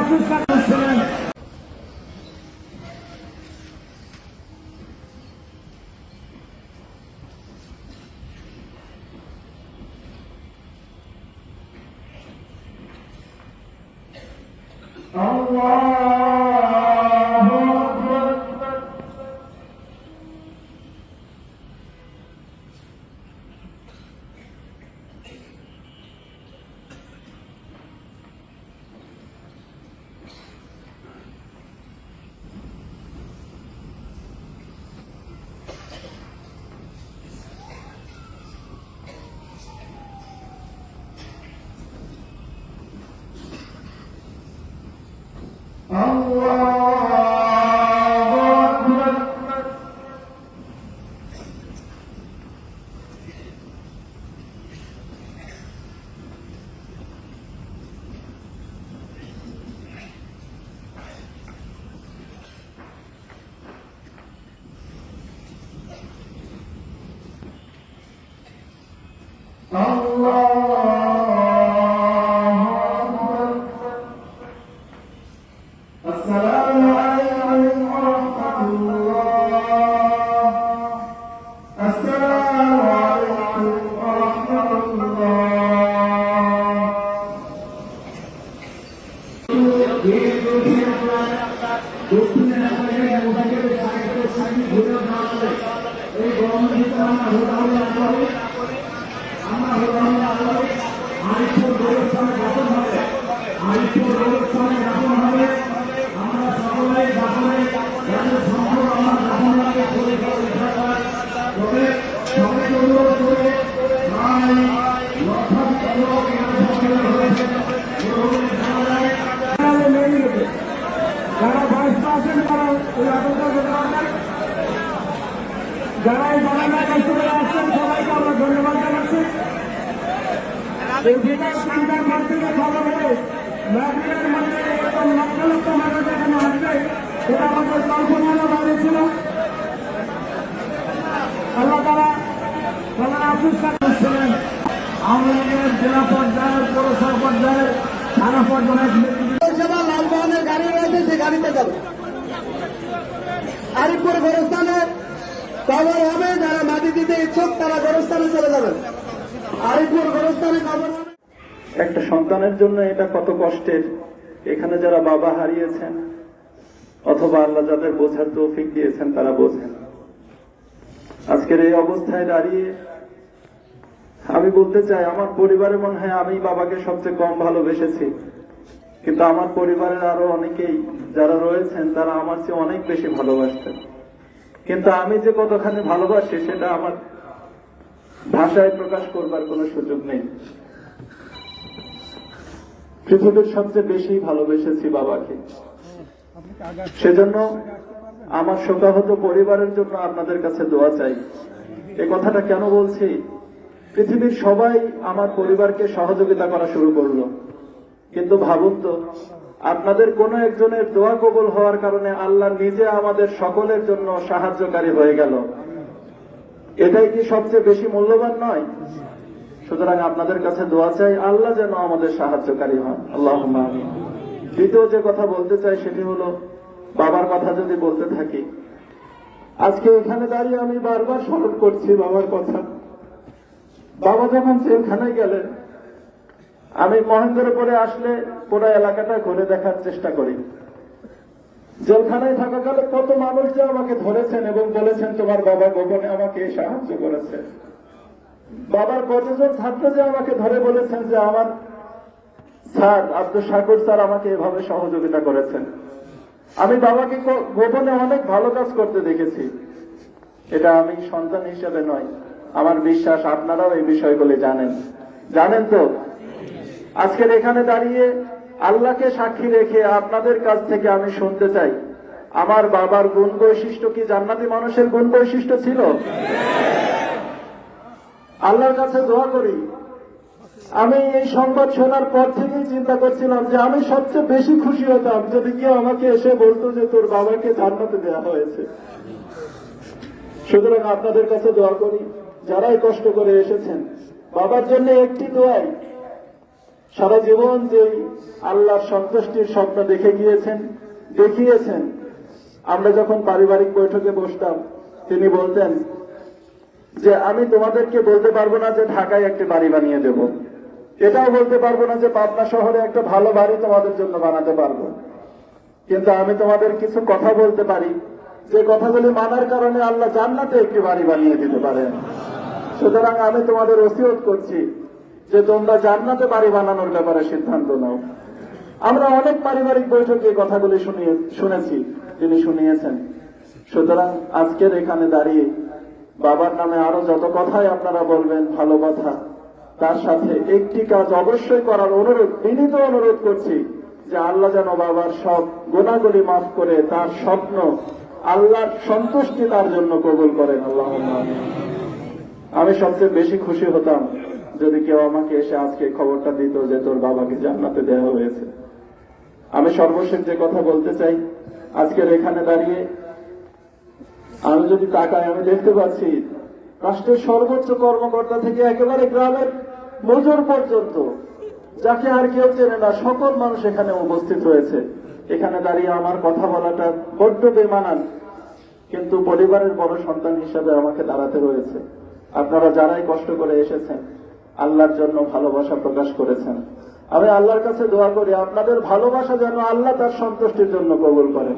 Brasil Huh? যারা এই বারান্দায় কষ্ট করে আসছেন সবাইকে আমরা ধন্যবাদ জানাচ্ছি এই থেকে খবর হলে পর্যায়ে, পৌরসভা পর্যায়ে, থানা পর্যায়ে গাড়ি রয়েছে সেই গাড়িতে যাবে। আরিফপুর গোরস্থানে কবর হবে, যারা মাটি দিতে ইচ্ছুক তারা গোরস্থানে চলে যাবেন। আরিফপুর গোরস্থানে কবর একটা সন্তানের জন্য এটা কত কষ্টের। এখানে যারা বাবা হারিয়েছেন, অথবা আল্লাহ যাদের বোঝার তৌফিক দিয়েছেন, তারা বোঝেন। আজকের এই অবস্থায় দাঁড়িয়ে আমি বলতে চাই, আমার পরিবারে মনে হয় আমি বাবাকে সবচেয়ে কম ভালোবেসেছি। কিন্তু আমার পরিবারের আরও অনেকেই যারা রয়েছেন, তারা আমার চেয়ে অনেক বেশি ভালোবাসতেন। কিন্তু আমি যে কতখানি ভালোবাসি, সেটা আমার ভাষায় প্রকাশ করবার কোনো সুযোগ নেই। পৃথিবীর সবচেয়ে বেশি ভালোবেসেছি বাবাকে। সেজন্য আমার শোকাহত পরিবারের জন্য আপনাদের কাছে দোয়া চাই। এ কথাটা কেন বলছি? পৃথিবীর সবাই আমার পরিবারকে সহযোগিতা করা শুরু করল। কিন্তু ভাবুন তো, আপনাদের কোন একজনের দোয়া কবল হওয়ার কারণে আল্লাহ নিজে আমাদের সকলের জন্য সাহায্যকারী হয়ে গেল। এটাই কি সবচেয়ে বেশি মূল্যবান নয়? সুতরাং আপনাদের কাছে দোয়া চাই, আল্লাহ যেন আমাদের সাহায্যকারী হন। আল্লাহ দ্বিতীয় যে কথা বলতে চাই সেটি হলো, বাবার কথা যদি বলতে থাকি, আজকে এখানে দাঁড়িয়ে আমি বারবার স্মরণ করছি বাবার কথা। বাবা যখন জেলখানায় গেলেন, আমি মহেন্দ্রপুরে আসলে পুরো এলাকাটা ঘুরে দেখার চেষ্টা করি। জেলখানায় থাকাকালে কত মানুষ যে আমাকে ধরেছেন এবং বলেছেন, তোমার বাবা গোপনে আমাকে সাহায্য করেছে। বাবার কতজন ছাত্র যে আমাকে ধরে বলেছেন যে আমার স্যার আব্দুল শাকুর স্যার আমাকে এভাবে সহযোগিতা করেছেন। আমি বাবাকে গোপনে অনেক ভালো কাজ করতে দেখেছি। এটা আমি সন্তান হিসেবে নয়, আমার বিশ্বাস আপনারাও এই বিষয়গুলি জানেন। জানেন তো? আজকের এখানে দাঁড়িয়ে আল্লাহকে সাক্ষী রেখে আপনাদের কাছ থেকে আমি শুনতে চাই। আমার বাবার গুণ বৈশিষ্ট্য কি জান্নাতি মানুষের গুণ বৈশিষ্ট্য ছিল? আল্লাহর কাছে দোয়া করি। আমি এই সংবাদ শোনার পর থেকেই চিন্তা করছিলাম যে আমি সবচেয়ে বেশি খুশি হতাম যদি কেউ আমাকে এসে বলতো যে তোর বাবাকে জান্নাতে দেওয়া হয়েছে। সুতরাং আপনাদের কাছে দোয়া করি, যারাই কষ্ট করে এসেছেন, বাবার জন্য একটি দোয়াই, সারা জীবন যে আল্লাহর সন্তুষ্টির স্বপ্ন দেখে গিয়েছেন, দেখিয়েছেন, আমরা যখন পারিবারিক বৈঠকে বসতাম, তিনি বলতেন যে আমি তোমাদেরকে বলতে পারব না যে ঢাকায় একটি বাড়ি বানিয়ে দেব। এটাও বলতে পারব না যে পাবনা শহরে একটা ভালো বাড়ি তোমাদের জন্য বানাতে পারব। কিন্তু আমি তোমাদের কিছু কথা বলতে পারি। যে কথাগুলি মানার কারণে আল্লাহ জান্নাতে একটি বাড়ি বানিয়ে দিতে পারেন। সুতরাং আমি তোমাদের ওসিয়ত করছি যে তোমরা জান্নাতে বাড়ি বানানোর ব্যাপারে সিদ্ধান্ত নাও। আমরা অনেক পারিবারিক বৈঠকে কথাগুলি শুনিয়ে শুনেছি। তিনি শুনিয়েছেন। সুতরাং আজকের এখানে দাঁড়িয়ে বাবার নামে আরও যত কথাই আপনারা বলবেন, ভালো কথা। তার সাথে একটি কাজ অবশ্যই করার অনুরোধ, বিনীত অনুরোধ করছি যে আল্লাহ যেন বাবার সব গোনাগুলি মাফ করে তার স্বপ্ন, আল্লাহর সন্তুষ্টি তার জন্য কবুল করেন। আল্লাহ আমি সবচেয়ে বেশি খুশি হতাম যদি কেউ আমাকে এসে আজকে খবরটা দিত যে তোর বাবাকে জান্নাতে দেওয়া হয়েছে। আমি সর্বশেষ যে কথা বলতে চাই, আজকের এখানে দাঁড়িয়ে আমি যদি তাকাই, আমি দেখতে পাচ্ছি রাষ্ট্রের সর্বোচ্চ কর্মকর্তা থেকে একেবারে গ্রামের মজুর পর্যন্ত, যাকে আর কেউ চেনে না, সকল মানুষ এখানে উপস্থিত হয়েছে। এখানে দাঁড়িয়ে আমার কথা বলাটা বড্ড বেমানান, কিন্তু পরিবারের বড় সন্তান হিসেবে আমাকে দাঁড়াতে হয়েছে। আপনারা যারাই কষ্ট করে এসেছেন, আল্লাহর জন্য ভালোবাসা প্রকাশ করেছেন। আমি আল্লাহর কাছে দোয়া করি, আপনাদের ভালোবাসা যেন আল্লাহ তার সন্তুষ্টির জন্য কবুল করেন।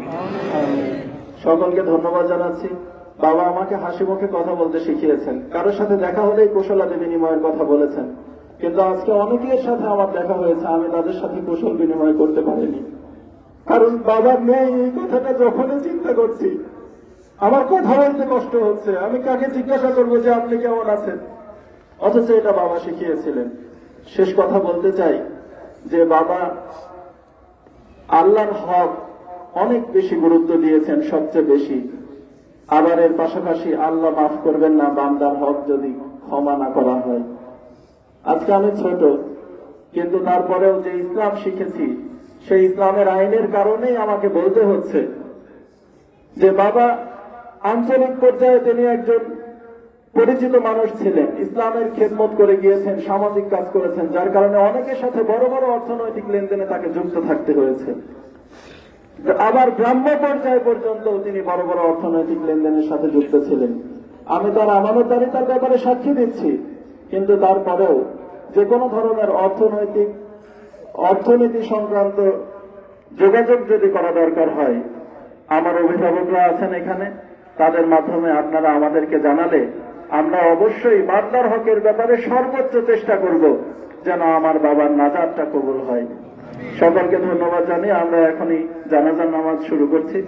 সকলকে ধন্যবাদ জানাচ্ছি। বাবা আমাকে হাসি মুখে কথা বলতে শিখিয়েছেন। কারোর সাথে দেখা হলেই কুশলাদি বিনিময়ের কথা বলেছেন। কিন্তু আজকে অনেকের সাথে আমার দেখা হয়েছে, আমি তাদের সাথে কুশল বিনিময় করতে পারিনি। কারণ বাবার নেই এই কথাটা যখনই চিন্তা করছি, আমার কথা বলতে কষ্ট হচ্ছে। আমি কাকে জিজ্ঞাসা করব যে আপনি কেমন আছেন? অথচ এটা বাবা শিখিয়েছিলেন। শেষ কথা বলতে চাই যে বাবা, আল্লাহর হক অনেক বেশি গুরুত্ব দিয়েছেন, সবচেয়ে বেশি। আবার এর পাশাপাশি আল্লাহ মাফ করবেন না, বান্দার হক যদি ক্ষমা না করা হয়। আজকে আমি ছোট, কিন্তু তারপরেও যে ইসলাম শিখেছি, সেই ইসলামের আইনের কারণেই আমাকে বলতে হচ্ছে যে, বাবা, আঞ্চলিক পর্যায়ে তিনি একজন পরিচিত মানুষ ছিলেন, ইসলামের খেদমত করে গিয়েছেন, সামাজিক কাজ করেছেন, যার কারণে অনেকের সাথে বড় বড় অর্থনৈতিক লেনদেনে তাকে যুক্ত থাকতে হয়েছে। আবার গ্রাম্য পর্যায় পর্যন্ত তিনি বড় বড় অর্থনৈতিক লেনদেনের সাথে যুক্ত ছিলেন। আমি তার আমানতদারিতার ব্যাপারে সাক্ষী দিচ্ছি, কিন্তু তারপরেও যে কোনো ধরনের অর্থনৈতিক, অর্থনীতি সংক্রান্ত যোগাযোগ যদি করা দরকার হয়, আমার অভিভাবকরা আছেন এখানে, তাদের মাধ্যমে আপনারা আমাদেরকে জানালে আমরা অবশ্যই বাদলার হকের ব্যাপারে সর্বোচ্চ চেষ্টা করব যেন আমার বাবার নাজারটা কবুল হয়। সকলকে ধন্যবাদ জানিয়ে আমরা এখনই জানাজার নামাজ শুরু করছি।